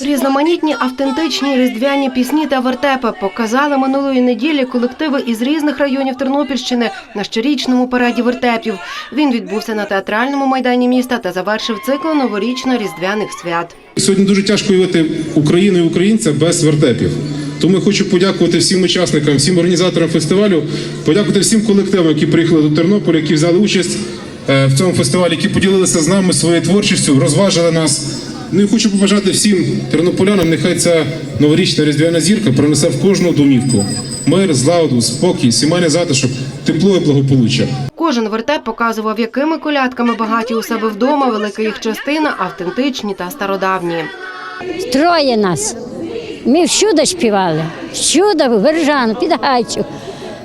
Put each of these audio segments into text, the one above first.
Різноманітні автентичні різдвяні пісні та вертепи показали минулої неділі колективи із різних районів Тернопільщини на щорічному параді вертепів. Він відбувся на театральному майдані міста та завершив цикл новорічно-різдвяних свят. Сьогодні дуже тяжко уявити Україну і українця без вертепів. Тому я хочу подякувати всім учасникам, всім організаторам фестивалю, подякувати всім колективам, які приїхали до Тернополя, які взяли участь е, в цьому фестивалі, які поділилися з нами своєю творчістю, розважили нас. Ну і хочу побажати всім тернополянам, нехай ця новорічна різдвяна зірка принесе в кожну домівку мир, злагоду, спокій, сімейний затишок, тепло і благополуччя. Кожен вертеп показував, якими колядками багаті у себе вдома, велика їх частина, автентичні та стародавні. Троє нас. Ми всюди співали. Всюди, в Вержану, під Гайцю.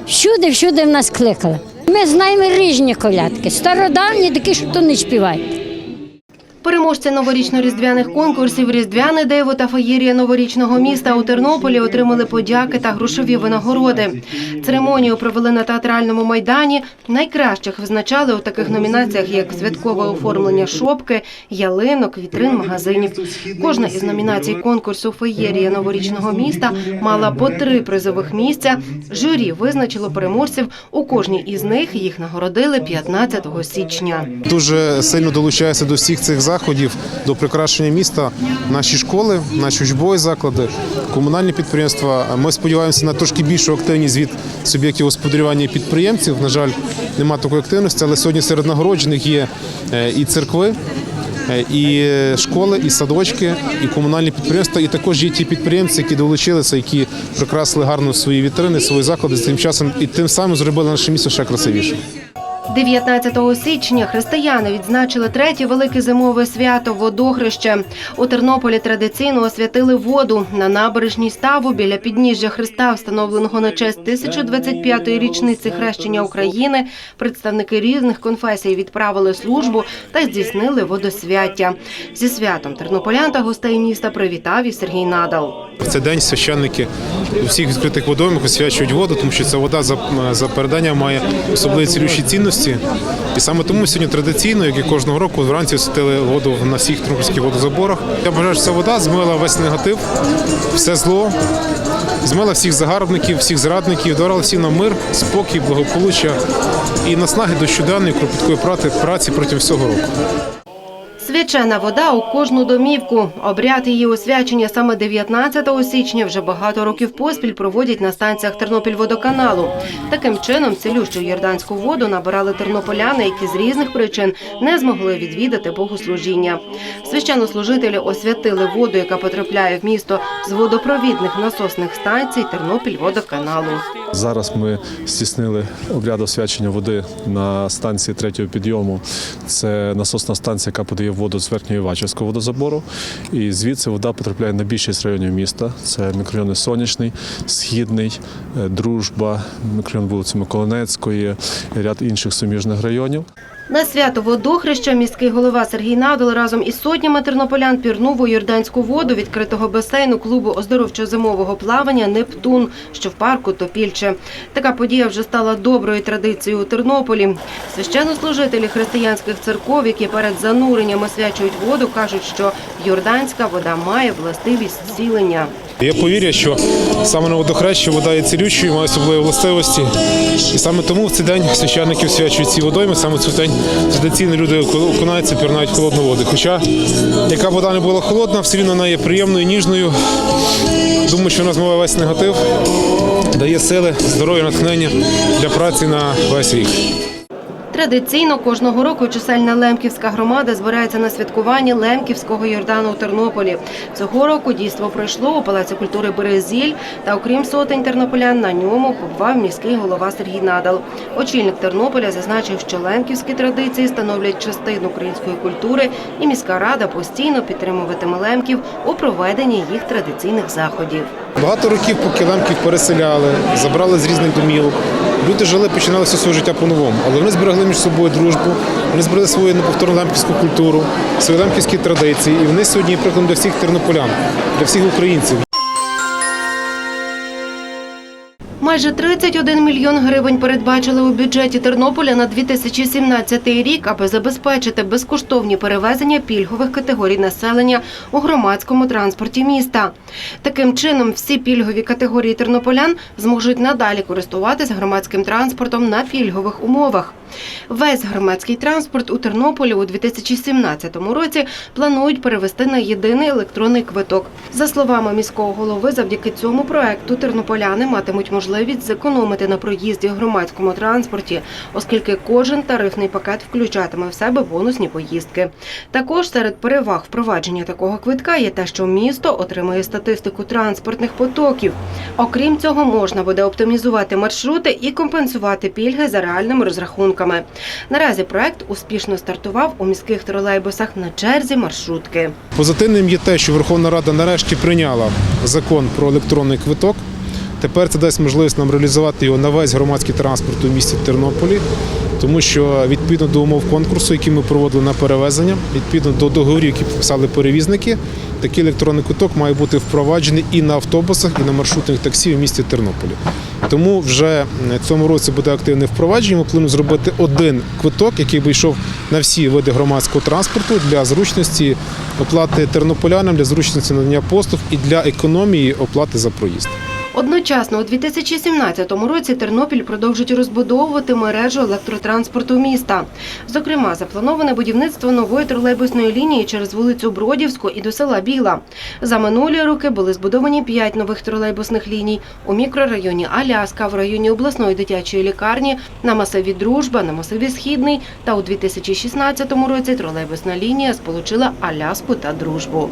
Всюди, всюди в нас кликали. Ми знаємо різні колядки. Стародавні такі, що то не співають. Переможці новорічно-різдвяних конкурсів Різдвяне диво та феєрія новорічного міста у Тернополі отримали подяки та грошові винагороди. Церемонію провели на театральному майдані. Найкращих визначали у таких номінаціях, як святкове оформлення шопки, ялинок, вітрин магазинів. Кожна із номінацій конкурсу Феєрія новорічного міста мала по три призових місця. Журі визначило переможців. У кожній із них їх нагородили 15 січня. Дуже сильно долучаюся до всіх цих заходів, до прикрашення міста. Наші школи, наші учбові заклади, комунальні підприємства. Ми сподіваємося на трошки більшу активність від суб'єктів господарювання підприємців. На жаль, немає такої активності, але сьогодні серед нагороджених є е, і церкви. е, І школи, і садочки, і комунальні підприємства, і також є ті підприємці, які долучилися, які прикрасили гарно свої вітрини, свої заклади тим часом і тим самим зробили наше місто ще красивіше. 19 січня християни відзначили третє велике зимове свято водохреще. У Тернополі традиційно освятили воду на набережній ставу біля підніжжя Христа, встановленого на честь 1025-ї річниці хрещення України. Представники різних конфесій відправили службу та здійснили водосвяття. Зі святом тернополян та гостей міста привітав і Сергій Надал. В цей день священники у всіх відкритих водоймах освячують воду, тому що ця вода за, за переданням має особливі цілющі цінності. І саме тому сьогодні традиційно, як і кожного року, вранці освятили воду на всіх тернопільських водозаборах. Я бажаю, що ця вода змила весь негатив, все зло, змила всіх загарбників, всіх зрадників, дорала всім нам мир, спокій, благополуччя і наснаги до щоденної кропіткої праці протягом всього року. Свячена вода у кожну домівку. Обряд її освячення саме 19 січня вже багато років поспіль проводять на станціях Тернопільводоканалу. Таким чином, цілющу йорданську воду набирали тернополяни, які з різних причин не змогли відвідати богослужіння. Священнослужителі освятили воду, яка потрапляє в місто з водопровідних насосних станцій Тернопільводоканалу. Зараз ми стіснили обряд освячення води на станції третього підйому. Це насосна станція, яка подає воду з верхньої Вачівського водозабору. І звідси вода потрапляє на більшість районів міста. Це мікрорайони Сонячний, Східний, е, Дружба, мікрорайон вулиці Миколинецької, ряд інших суміжних районів. На свято водохреща міський голова Сергій Надол разом із сотнями тернополян пірнув у йорданську воду відкритого басейну клубу оздоровчо-зимового плавання Нептун, що в парку Топільче. Така подія вже стала доброю традицією у Тернополі. Священнослужителі християнських церков, які перед зануренням освячують воду, кажуть, що йорданська вода має властивість зцілення. Є повір'я, що саме на водохрещі вода є цілющою, має особливі властивості. І саме тому в цей день священники освячують ці водойми, саме цей день традиційно люди окунаються, пірнають холодну воду. Хоча яка вода не була холодна, все рівно вона є приємною, ніжною. Думаю, що вона змиває весь негатив, дає сили, здоров'я, натхнення для праці на весь рік. Традиційно кожного року чисельна Лемківська громада збирається на святкуванні Лемківського Йордану у Тернополі. Цього року дійство пройшло у Палаці культури Березіль, та окрім сотень тернополян на ньому побував міський голова Сергій Надал. Очільник Тернополя зазначив, що лемківські традиції становлять частину української культури, і міська рада постійно підтримуватиме лемків у проведенні їх традиційних заходів. Багато років, поки лемків переселяли, забрали з різних домівок. Люди жили, починали все своє життя по-новому. Але вони зберегли між собою дружбу, вони зберегли свою неповторну лемківську культуру, свої лемківські традиції. І вони сьогодні прикладом для всіх тернополян, для всіх українців. Майже 31 мільйон гривень передбачили у бюджеті Тернополя на 2017 рік, аби забезпечити безкоштовні перевезення пільгових категорій населення у громадському транспорті міста. Таким чином, всі пільгові категорії тернополян зможуть надалі користуватися громадським транспортом на пільгових умовах. Весь громадський транспорт у Тернополі у 2017 році планують перевести на єдиний електронний квиток. За словами міського голови, завдяки цьому проекту тернополяни матимуть можливість зекономити на проїзді в громадському транспорті, оскільки кожен тарифний пакет включатиме в себе бонусні поїздки. Також серед переваг впровадження такого квитка є те, що місто отримує статистику транспортних потоків. Окрім цього, можна буде оптимізувати маршрути і компенсувати пільги за реальними розрахунками. Наразі проект успішно стартував у міських тролейбусах на черзі маршрутки. Позитивним є те, що Верховна Рада нарешті прийняла закон про електронний квиток. Тепер це дасть можливість нам реалізувати його на весь громадський транспорт у місті Тернополі, тому що відповідно до умов конкурсу, які ми проводили на перевезення, відповідно до договорів, які підписали перевізники, такий електронний квиток має бути впроваджений і на автобусах, і на маршрутних таксі у місті Тернополі. Тому вже в цьому році буде активне впровадження. Ми плануємо зробити один квиток, який би йшов на всі види громадського транспорту для зручності оплати тернополянам, для зручності надання послуг і для економії оплати за проїзд. Одночасно у 2017 році Тернопіль продовжить розбудовувати мережу електротранспорту міста. Зокрема, заплановане будівництво нової тролейбусної лінії через вулицю Бродівську і до села Біла. За минулі роки були збудовані п'ять нових тролейбусних ліній у мікрорайоні Аляска, в районі обласної дитячої лікарні, на масиві Дружба, на масиві Східний. Та у 2016 році тролейбусна лінія сполучила Аляску та Дружбу.